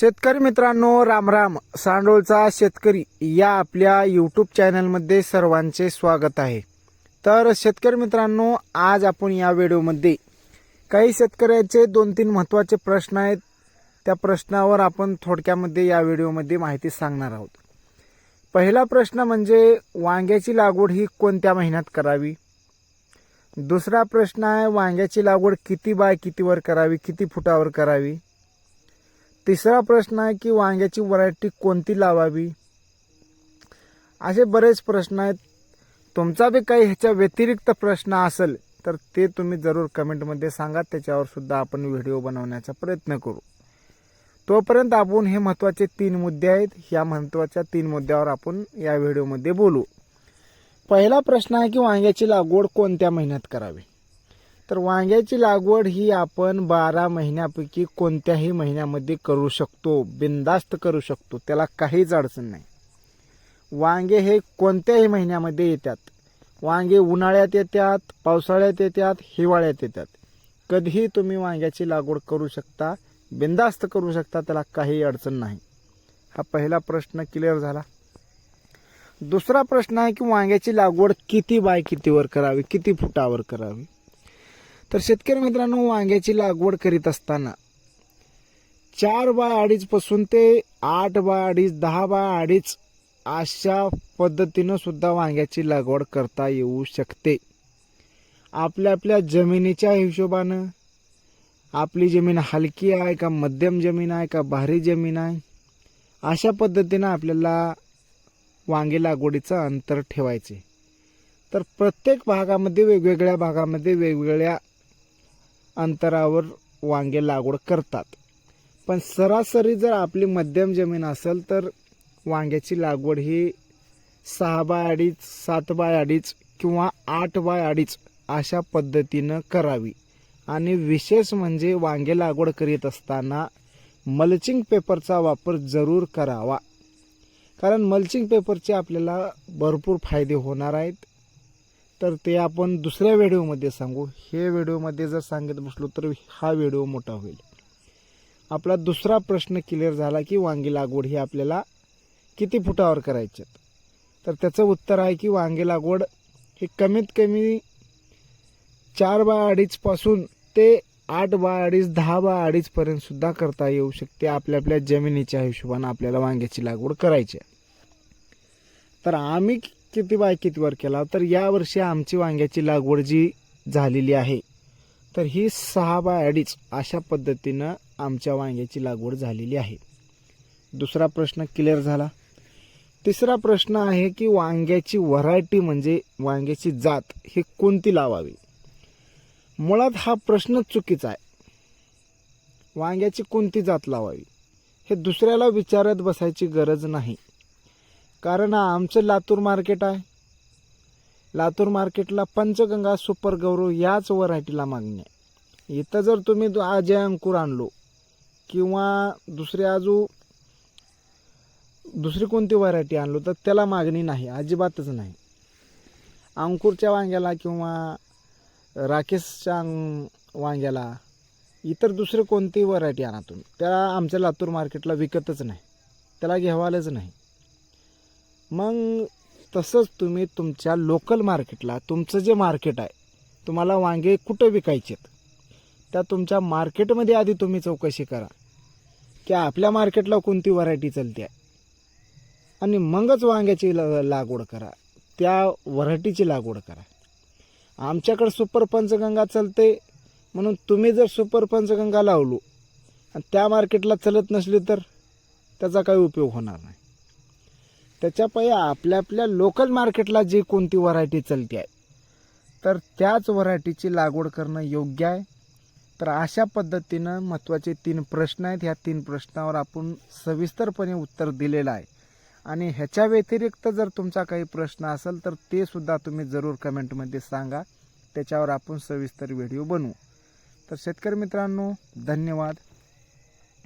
शेतकरी मित्रांनो रामराम सांडोळचा शेतकरी या आपल्या यूट्यूब चॅनलमध्ये सर्वांचे स्वागत आहे. तर शेतकरी मित्रांनो आज आपण या व्हिडिओमध्ये काही शेतकऱ्याचे दोन तीन महत्त्वाचे प्रश्न आहेत. त्या प्रश्नावर आपण थोडक्यामध्ये या व्हिडिओमध्ये माहिती सांगणार आहोत. पहिला प्रश्न म्हणजे वांग्याची लागवड ही कोणत्या महिन्यात करावी? दुसरा प्रश्न आहे वांग्याची लागवड किती बाय कितीवर करावी किती फुटावर करावी? तिसरा प्रश्न आहे की वांग्याची व्हरायटी कोणती लावावी? असे बरेच प्रश्न आहेत. तुमचा बी काही ह्याच्या व्यतिरिक्त प्रश्न असेल तर ते तुम्ही जरूर कमेंटमध्ये सांगा. त्याच्यावर सुद्धा आपण व्हिडिओ बनवण्याचा प्रयत्न करू. तोपर्यंत आपण हे महत्त्वाचे तीन मुद्दे आहेत. ह्या महत्त्वाच्या तीन मुद्द्यावर आपण या व्हिडिओमध्ये बोलू. पहिला प्रश्न आहे की वांग्याची लागवड कोणत्या महिन्यात करावी? तर वांग्याची लागवड ही आपण बारा महिन्यापैकी कोणत्याही महिन्यामध्ये करू शकतो बिंदास्त करू शकतो त्याला काहीच अडचण नाही. वांगे हे कोणत्याही महिन्यामध्ये येतात. वांगे उन्हाळ्यात येतात पावसाळ्यात येतात हिवाळ्यात येतात. कधीही तुम्ही वांग्याची लागवड करू शकता बिनधास्त करू शकता त्याला काही अडचण नाही. हा पहिला प्रश्न क्लिअर झाला. दुसरा प्रश्न आहे की वांग्याची लागवड किती बाय कितीवर करावी किती फुटावर करावी? तर शेतकरी मित्रांनो वांग्याची लागवड करीत असताना चार बाय अडीचपासून ते आठ बाय अडीच दहा बाय अडीच अशा पद्धतीनं सुद्धा वांग्याची लागवड करता येऊ शकते. आपल्या आपल्या जमिनीच्या हिशोबानं आपली जमीन हलकी आहे का मध्यम जमीन आहे का भारी जमीन आहे अशा पद्धतीनं आपल्याला वांगे लागवडीचं अंतर ठेवायचे. तर प्रत्येक भागामध्ये वेगवेगळ्या भागामध्ये वेगवेगळ्या अंतरावर वांगे लागवड करतात. पण सरासरी जर आपली मध्यम जमीन असेल तर वांग्याची लागवड ही सहा बाय अडीच सात बाय अडीच किंवा आठ बाय अडीच अशा पद्धतीनं करावी. आणि विशेष म्हणजे वांगे लागवड करीत असताना मल्चिंग पेपरचा वापर जरूर करावा. कारण मल्चिंग पेपरचे आपल्याला भरपूर फायदे होणार आहेत. तर ते आपण दुसऱ्या व्हिडिओमध्ये सांगू. हे व्हिडिओमध्ये जर सांगत बसलो तर हा व्हिडिओ मोठा होईल. आपला दुसरा प्रश्न क्लिअर झाला की वांगी लागवड ही आपल्याला किती फुटावर करायची तर त्याचं उत्तर आहे की वांगी लागवड हे कमीत कमी चार बाय अडीचपासून ते आठ बाय अडीच दहा बाय अडीचपर्यंतसुद्धा करता येऊ शकते आपल्या आपल्या जमिनीच्या हिशोबानं आपल्याला वांग्याची लागवड करायची आहे. तर आम्ही किती बाय कितीवर केला तर यावर्षी आमची वांग्याची लागवड जी झालेली आहे तर ही सहा बाय अडीच अशा पद्धतीनं आमच्या वांग्याची लागवड झालेली आहे. दुसरा प्रश्न क्लिअर झाला. तिसरा प्रश्न आहे की वांग्याची व्हरायटी म्हणजे वांग्याची जात ही कोणती लावावी? मुळात हा प्रश्न चुकीचा आहे. वांग्याची कोणती जात लावावी? हे दुसऱ्याला विचारत बसायची गरज नाही. कारण आमचं लातूर मार्केट आहे. लातूर मार्केटला पंचगंगा सुपर गौरव याच व्हरायटीला मागणी आहे. इथं जर तुम्ही दु- अजय अंकुर आणलो किंवा दुसरे अजून दुसरी कोणती व्हरायटी आणलो तर त्याला मागणी नाही अजिबातच नाही. अंकुरच्या वांग्याला किंवा राकेशच्या वांग्याला इतर दुसरे कोणती व्हरायटी आणा तुम्ही. त्याला आमच्या लातूर मार्केटला विकतच नाही. त्याला घेवालच नाही. मग तसंच तुम्ही तुमच्या लोकल मार्केटला तुमचं जे मार्केट आहे तुम्हाला वांगे कुठं विकायचेत? त्या तुमच्या मार्केटमध्ये आधी तुम्ही चौकशी करा. की आपल्या मार्केटला कोणती व्हरायटी चालते आहे आणि मगच वांग्याची ल लागवड करा. त्या व्हरायटीची लागवड करा. आमच्याकडं सुपर पंचगंगा चालते म्हणून तुम्ही जर सुपर पंचगंगा लावलो आणि त्या मार्केटला चलत नसली तर त्याचा काही उपयोग होणार नाही. त्याच्यापायी आपल्या आपल्या लोकल मार्केटला जी कोणती व्हरायटी चलते आहे तर त्याच व्हरायटीची लागवड करणं योग्य आहे. तर अशा पद्धतीनं महत्त्वाचे तीन प्रश्न आहेत. ह्या तीन प्रश्नावर आपण सविस्तरपणे उत्तर दिलेलं आहे. आणि ह्याच्या व्यतिरिक्त जर तुमचा काही प्रश्न असेल तर ते सुद्धा तुम्ही जरूर कमेंटमध्ये सांगा. त्याच्यावर आपण सविस्तर व्हिडिओ बनवू. तर शेतकरी मित्रांनो धन्यवाद.